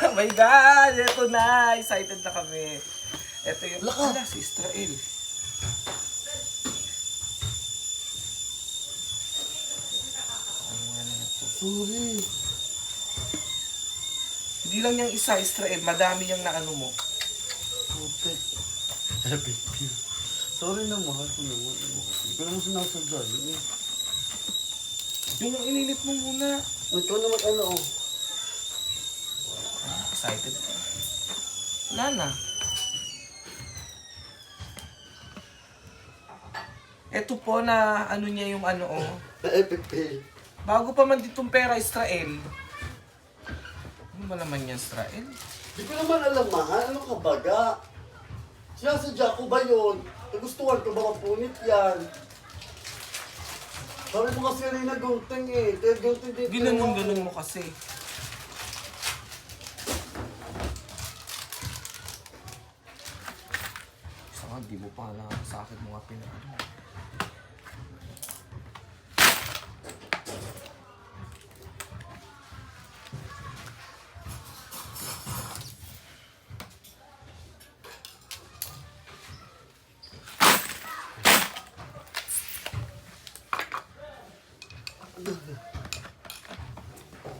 Oh my God! Ito na! Excited na kami. Ito yung... Laka. Ala, si Israel. Ito? Sorry. Hindi lang yung isa, Israel. Madami yung naano mo. Putek. Epic view. Sorry na, mahal ko naman. Hindi ko naman sinasadya. Yun eh. Yung ininit mo muna. Ikaw naman ano oh. Excited ka. Wala na. Ito po na ano niya yung ano oh. Epic fail. Bago pa man ditong pera, Israel. Ano ba naman yan, Israel? Hindi ko naman alam, mahal. Ano ka baga? Sinasadya ko ba yun? Nagustuhan ko ba mapunit yan? Sabi mo kasi rin na gunting eh. Kaya gunting din. Ginanong-ganon mo kasi. Saka di mo pa lang sa akin mga pinag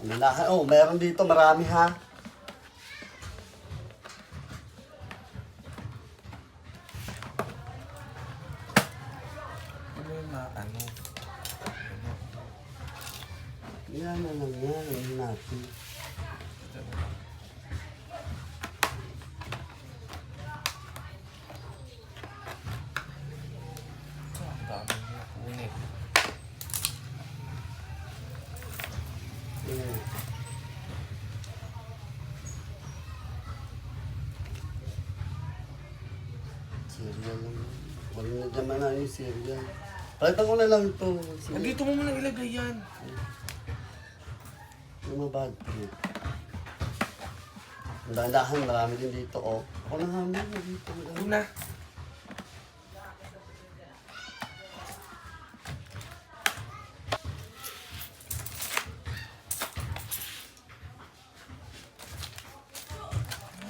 Nalahan. Oh, meron dito. Marami ha. Ano yung mga ano? Ano? Yan na lang yan. Ano natin. Ang dami Wala na dyan na yung cereal. Palitan ko na lang ito. Nandito mo muna ilagay yan. Yung mga bad trip. Ang dahan marami din dito, oh. Ako na na dito. Ito na.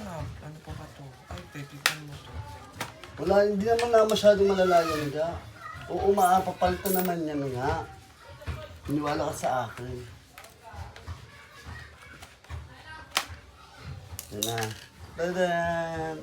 Ah, ano pa ba to? Ay, tetipan mo to. Wala, hindi naman na masyadong malalayan ka. Oo, maapapalitan naman yan nga. Iniwala ka sa akin. Yan na. Tadan!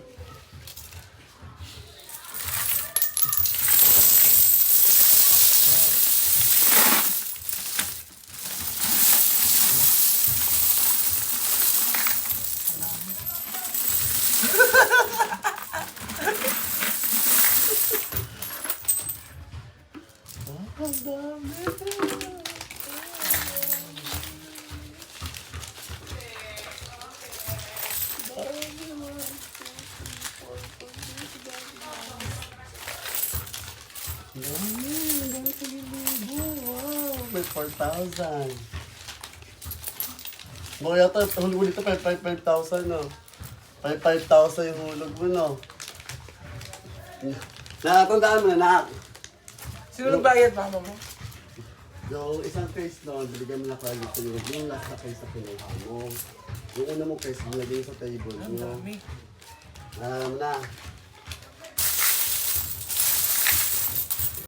Ang dami. Dami, dami sa libo. Wow, may 4,000. Baka yata, hulog mo dito, 5,000, no? 5,000 yung hulog mo, no? Nakatandaan mo na, nak. Sino nagbayad, mama mo? Yung isang case noon, binigyan mo na kayo ito yung, yung last na case na kinuha mo. Yung una mong case, nilagay sa table Ang mo. dami. Alam mo na,